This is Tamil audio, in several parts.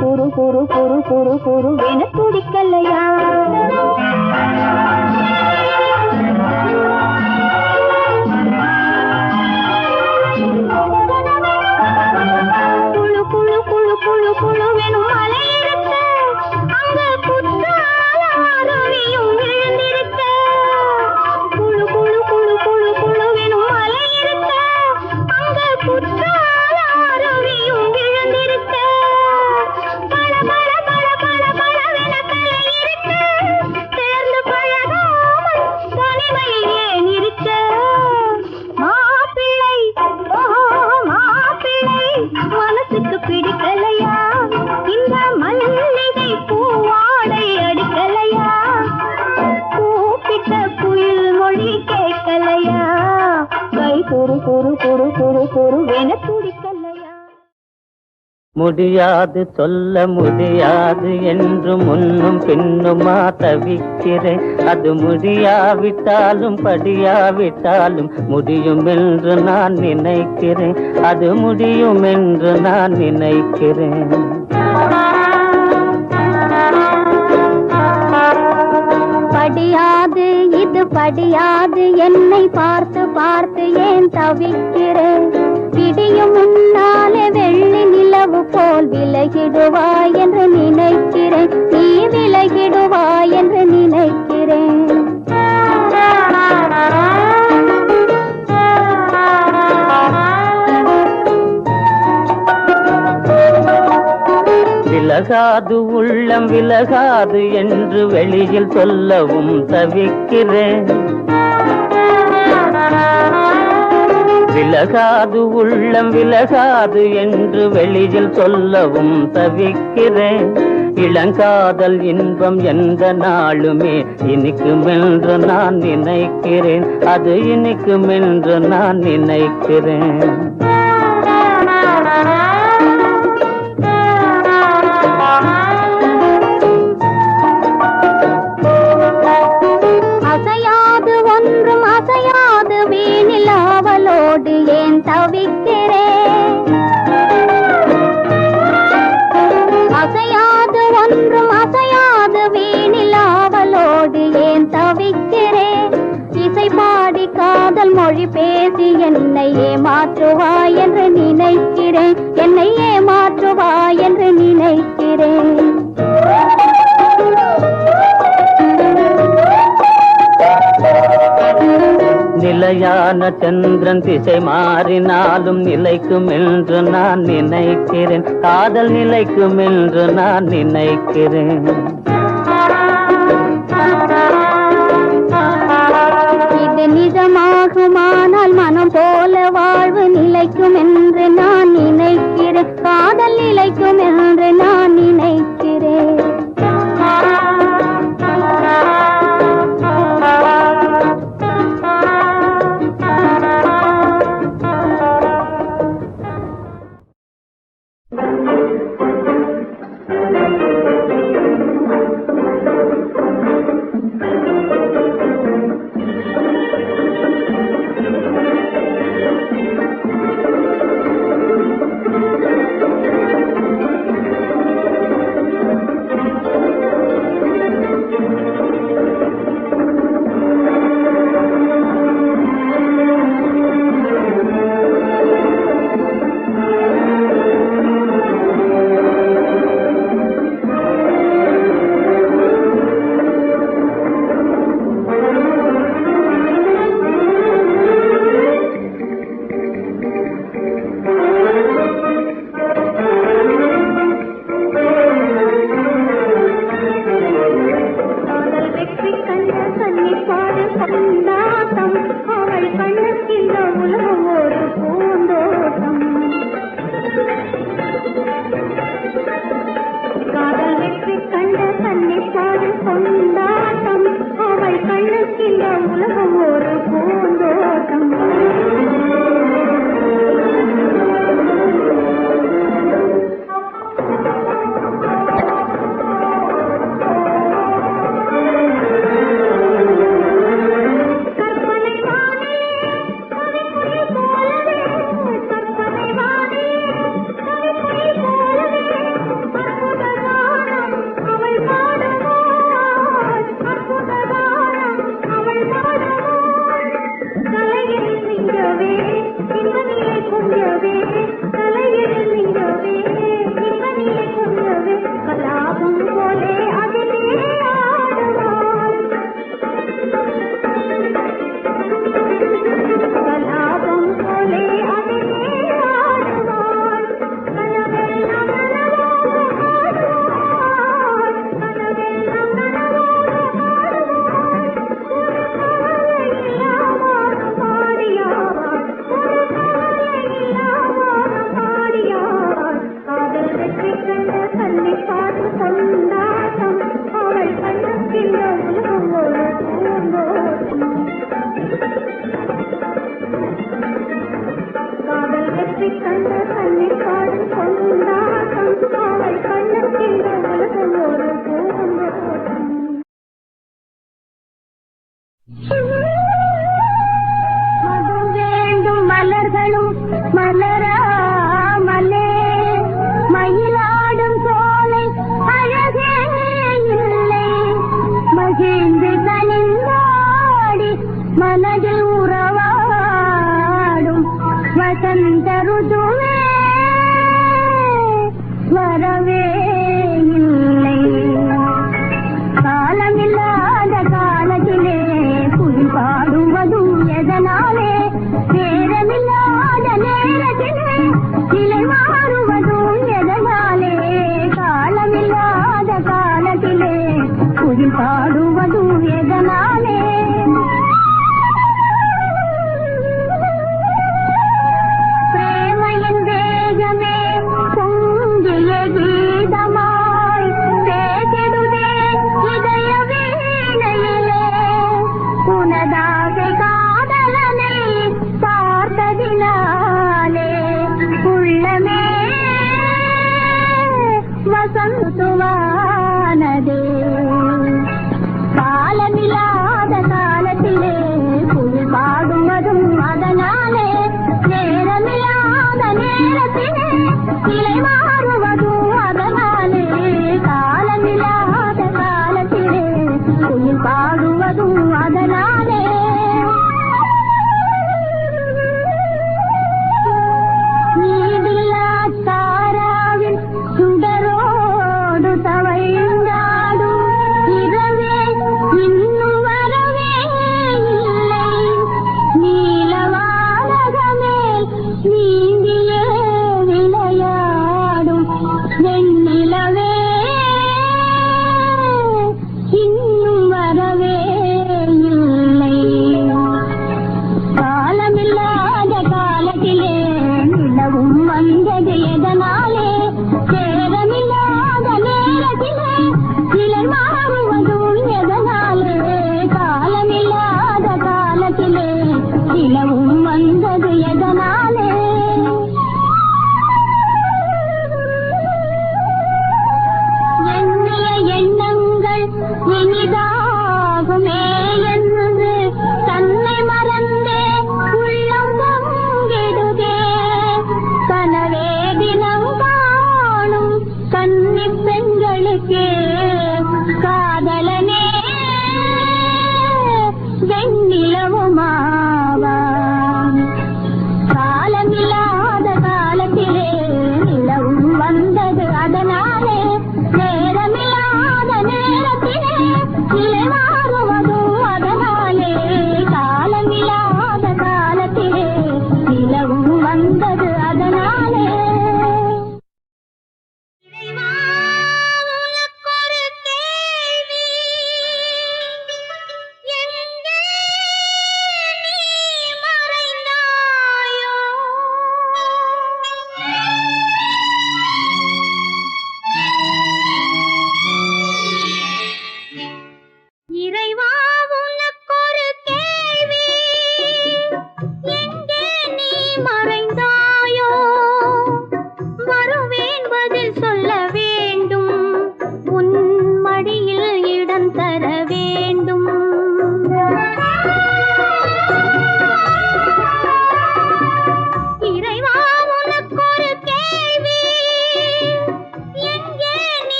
பொறு பொறு பொறு பொறு பொறு குறு துடிக்கலையா முடியாது சொல்ல முடியாது என்று முன்னும் பின்னுமா தவிக்கிறேன் அது முடியாவிட்டாலும் படியாவிட்டாலும் முடியும் என்று நான் நினைக்கிறேன். அது முடியும் என்று நான் நினைக்கிறேன். படியாது இது படியாது. என்னை பார்த்து பார்த்து ஏன் தவிக்கிறேன்? விடியும் முன்னாலே வெள்ளி நிலவு போல் விலகிடுவாய் என்று நினைக்கிறேன். நீ விலகிடுவாய் என்று நினைக்கிறேன். விலகாது உள்ளம் விலகாது என்று வெளியில் சொல்லவும் தவிக்கிறேன். விலகாது உள்ளம் விலகாது என்று வெளியில் சொல்லவும் தவிக்கிறேன். இளங்காதல் இன்பம் எந்த நாளுமே இனிக்கும் என்று நான் நினைக்கிறேன். அது இனிக்கும் என்று நான் நினைக்கிறேன். நிலையான சந்திரன் திசை மாறினாலும் நிலைக்கும் என்று நான் நினைக்கிறேன். காதல் நிலைக்கும் என்று நான் நினைக்கிறேன். இது நிஜமாகுமானால் மனம் போல வாழ்வு நிலைக்கும் என்று நான் நினைக்கிறேன். காதல் நிலைக்கும் என்று நான் நினைக்கிறேன். மனதில் உறவாடும் வசந்த ருதுவே ಸ್ವರವೇ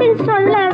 真帅。